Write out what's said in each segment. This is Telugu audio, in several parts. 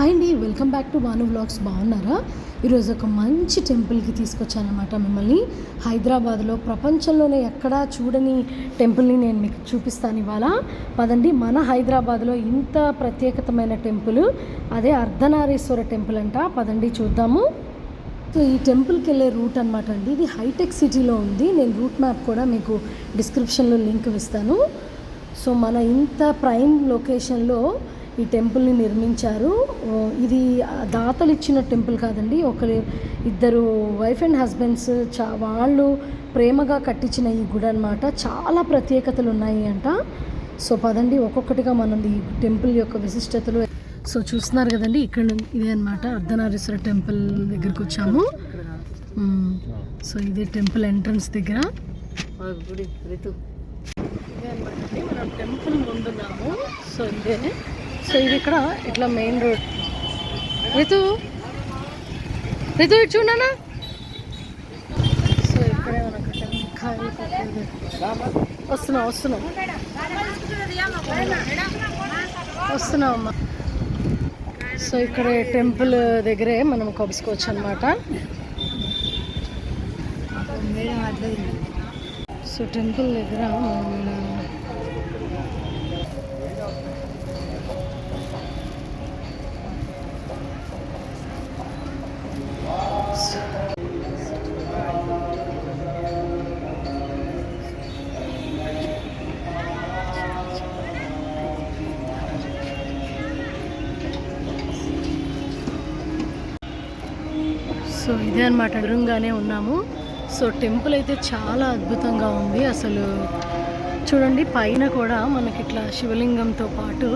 Hi welcome back to Bhanu vlogs. బాగున్నారా? ఈరోజు ఒక మంచి టెంపుల్కి తీసుకొచ్చానమాట మిమ్మల్ని. హైదరాబాద్లో ప్రపంచంలోనే ఎక్కడా చూడని టెంపుల్ని నేను మీకు చూపిస్తాను ఇవాళ. పదండి మన హైదరాబాద్లో ఇంత ప్రత్యేకతమైన టెంపుల్ అదే అర్ధనారీశ్వర టెంపుల్ అంట. పదండి చూద్దాము. సో ఈ టెంపుల్కి వెళ్ళే రూట్ అనమాట అండి. ఇది హైటెక్ సిటీలో ఉంది. నేను రూట్ మ్యాప్ కూడా మీకు డిస్క్రిప్షన్లో లింక్ ఇస్తాను. సో మన ఇంత ప్రైమ్ లొకేషన్లో ఈ టెంపుల్ని నిర్మించారు. ఇది దాతలు ఇచ్చిన టెంపుల్ కాదండి. ఒకరు ఇద్దరు వైఫ్ అండ్ హస్బెండ్స్ చా వాళ్ళు ప్రేమగా కట్టించిన ఈ గుడి అనమాట చాలా ప్రత్యేకతలు ఉన్నాయి అంట. సో పదండి ఒక్కొక్కటిగా మనం ఈ టెంపుల్ యొక్క విశిష్టతలు. సో చూస్తున్నారు కదండి ఇక్కడ ఇదే అనమాట అర్ధనారీశ్వర టెంపుల్ దగ్గరికి వచ్చాము. సో ఇదే టెంపుల్ ఎంట్రన్స్ దగ్గర. మనం టెంపుల్ ముందున్నాము. సో ఇదే. సో ఇది ఇక్కడ ఇట్లా మెయిన్ రోడ్. రితు రితు ఇటు చూడనా సో ఇక్కడే మనకు. వస్తున్నాం వస్తున్నాం వస్తున్నాం అమ్మా. సో ఇక్కడ టెంపుల్ దగ్గరే మనం కొలుసుకోవచ్చు అనమాట సో టెంపుల్ దగ్గర మనం సో ఇదే అనమాట దూరంగానే ఉన్నాము. సో టెంపుల్ అయితే చాలా అద్భుతంగా ఉంది. అసలు చూడండి పైన కూడా మనకి ఇట్లా శివలింగంతో పాటు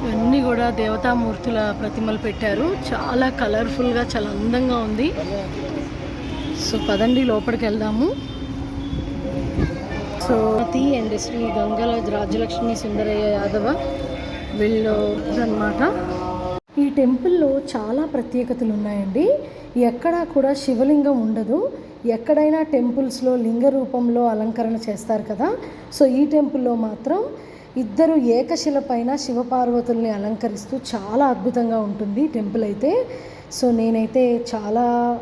ఇవన్నీ కూడా దేవతామూర్తుల ప్రతిమలు పెట్టారు. చాలా కలర్ఫుల్గా చాలా అందంగా ఉంది. సో పదండి లోపలికి వెళ్దాము. సో తి అండ్ శ్రీ గంగల రాజలక్ష్మి సుందరయ్య యాదవ వీళ్ళు అనమాట ఈ టెంపుల్లో చాలా ప్రత్యేకతలు ఉన్నాయండి. ఎక్కడా కూడా శివలింగం ఉండదు. ఎక్కడైనా టెంపుల్స్లో లింగ రూపంలో అలంకరణ చేస్తారు కదా. సో ఈ టెంపుల్లో మాత్రం ఇద్దరు ఏకశిల పైన శివపార్వతుల్ని అలంకరిస్తూ చాలా అద్భుతంగా ఉంటుంది టెంపుల్ అయితే. సో నేనైతే చాలా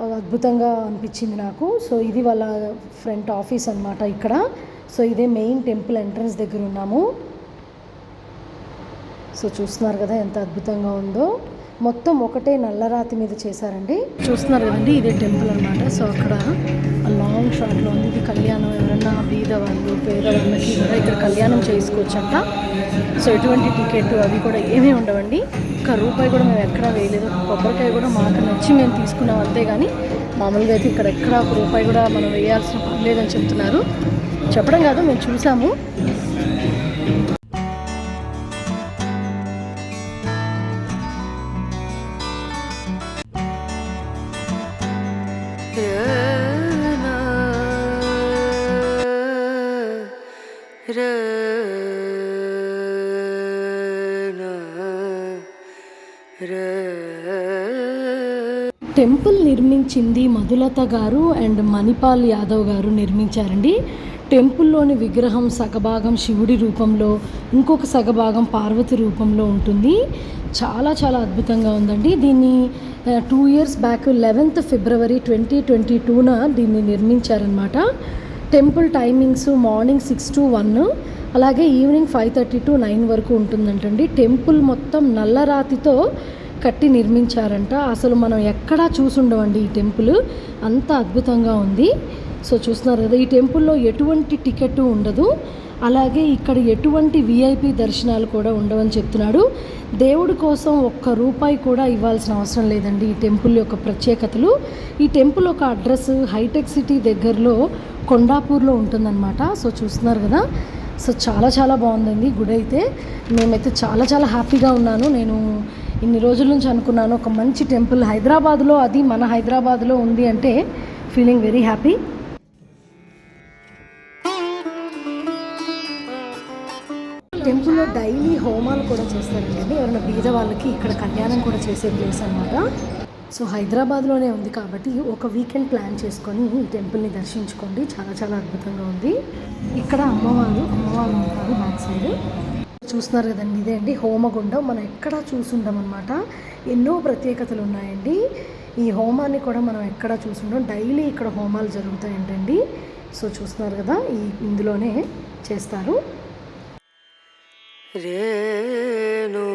అద్భుతంగా అనిపించింది నాకు. సో ఇది వాళ్ళ ఫ్రంట్ ఆఫీస్ అన్నమాట ఇక్కడ. సో ఇదే మెయిన్ టెంపుల్ ఎంట్రన్స్ దగ్గర ఉన్నాము. సో చూస్తున్నారు కదా ఎంత అద్భుతంగా ఉందో. మొత్తం ఒకటే నల్లరాతి మీద చేశారండి. చూస్తున్నారు కదండి ఇదే టెంపుల్ అన్నమాట. సో అక్కడ లాంగ్ షాట్లో ఉంది. ఇది కళ్యాణం. ఎవరన్నా బీద వాళ్ళు కూడా ఇక్కడ కళ్యాణం చేసుకోవచ్చంట. సో ఎటువంటి టికెట్ అవి కూడా ఏమీ ఉండవండి. ఒక్క రూపాయి కూడా మేము ఎక్కడా వేయలేదు. కొబ్బరికాయ కూడా మాకు నచ్చి మేము తీసుకున్నాం అంతే కానీ మామూలుగా అయితే ఇక్కడ ఎక్కడ ఒక రూపాయి కూడా మనం వేయాల్సిన పని లేదని చెప్తున్నారు. చెప్పడం కాదు మేము చూసాము. టెంపుల్ నిర్మించింది మధులత గారు అండ్ మణిపాల్ యాదవ్ గారు నిర్మించారండి. టెంపుల్లోని విగ్రహం సగభాగం శివుడి రూపంలో ఇంకొక సగభాగం పార్వతి రూపంలో ఉంటుంది. చాలా చాలా అద్భుతంగా ఉందండి. దీన్ని two years back eleventh February twenty twenty టూన దీన్ని నిర్మించారనమాట temple timings morning six to one అలాగే evening five thirty to nine వరకు ఉంటుందంటండి. టెంపుల్ మొత్తం నల్లరాతితో కట్టి నిర్మించారంట. అసలు మనం ఎక్కడా చూసుండవండి ఈ టెంపుల్. అంత అద్భుతంగా ఉంది. సో చూస్తున్నారు కదా ఈ టెంపుల్లో ఎటువంటి టికెట్ ఉండదు. అలాగే ఇక్కడ ఎటువంటి విఐపి దర్శనాలు కూడా ఉండవని చెప్తున్నాడు. దేవుడి కోసం ఒక్క రూపాయి కూడా ఇవ్వాల్సిన అవసరం లేదండి ఈ టెంపుల్ యొక్క ప్రత్యేకతలు. ఈ టెంపుల్ ఒక అడ్రస్ హైటెక్ సిటీ దగ్గరలో కొండాపూర్లో ఉంటుందన్నమాట. సో చూస్తున్నారు కదా సో చాలా చాలా బాగుందండి గుడి అయితే మేమైతే చాలా చాలా హ్యాపీగా ఉన్నాను. నేను ఇన్ని రోజుల నుంచి అనుకున్నాను ఒక మంచి టెంపుల్ హైదరాబాద్లో అది మన హైదరాబాద్లో ఉంది అంటే ఫీలింగ్ వెరీ హ్యాపీ. టెంపుల్లో డైలీ హోమాలు కూడా చేస్తారండి. ఎవరైనా బీద వాళ్ళకి ఇక్కడ కళ్యాణం కూడా చేసే ప్లేస్ అనమాట సో హైదరాబాద్లోనే ఉంది కాబట్టి ఒక వీకెండ్ ప్లాన్ చేసుకొని ఈ టెంపుల్ని దర్శించుకోండి. చాలా చాలా అద్భుతంగా ఉంది. ఇక్కడ అమ్మవారు అమ్మవారు ఉంటారు బ్యాక్ సైడ్. చూస్తున్నారు కదండి ఇదే అండి హోమగుండం. మనం ఎక్కడా చూసుండం అనమాట ఎన్నో ప్రత్యేకతలు ఉన్నాయండి. ఈ హోమాన్ని కూడా మనం ఎక్కడా చూసుండం డైలీ ఇక్కడ హోమాలు జరుగుతాయంటండి సో చూస్తున్నారు కదా ఈ ఇందులోనే చేస్తారు. రేణు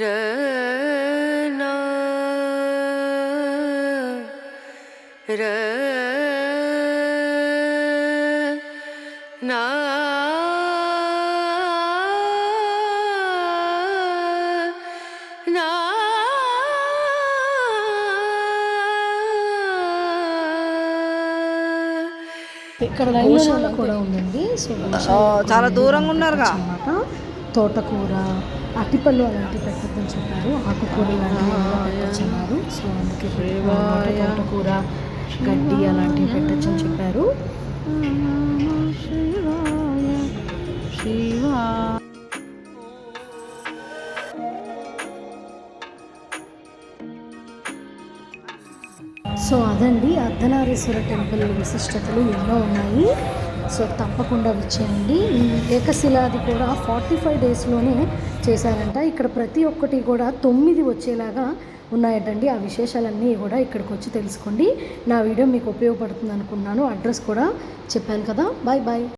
రేణ రే ఇక్కడ గోశాల కూడా ఉందండి. సో చాలా దూరంగా ఉన్నారుగా. అన్నమాట. తోటకూర అటిపళ్ళు అలాంటివి పెట్టద్దని చెప్పారు. ఆకుకూర పెట్టచ్చు అన్నారు సో అందుకే. తోటకూర గడ్డి అలాంటివి పెట్టచ్చు అని చెప్పారు సో అదండి అర్ధనారీశ్వర టెంపుల్ విశిష్టతలు ఎన్నో ఉన్నాయి. సో తప్పకుండా వచ్చేయండి. ఈ ఏకశిలాది కూడా ఫార్టీ ఫైవ్ డేస్లోనే చేశారంట. ఇక్కడ ప్రతి ఒక్కటి కూడా తొమ్మిది వచ్చేలాగా ఉన్నాయటండి. ఆ విశేషాలన్నీ కూడా ఇక్కడికి వచ్చి తెలుసుకోండి. నా వీడియో మీకు ఉపయోగపడుతుంది అనుకున్నాను. అడ్రస్ కూడా చెప్పాను కదా. Bye bye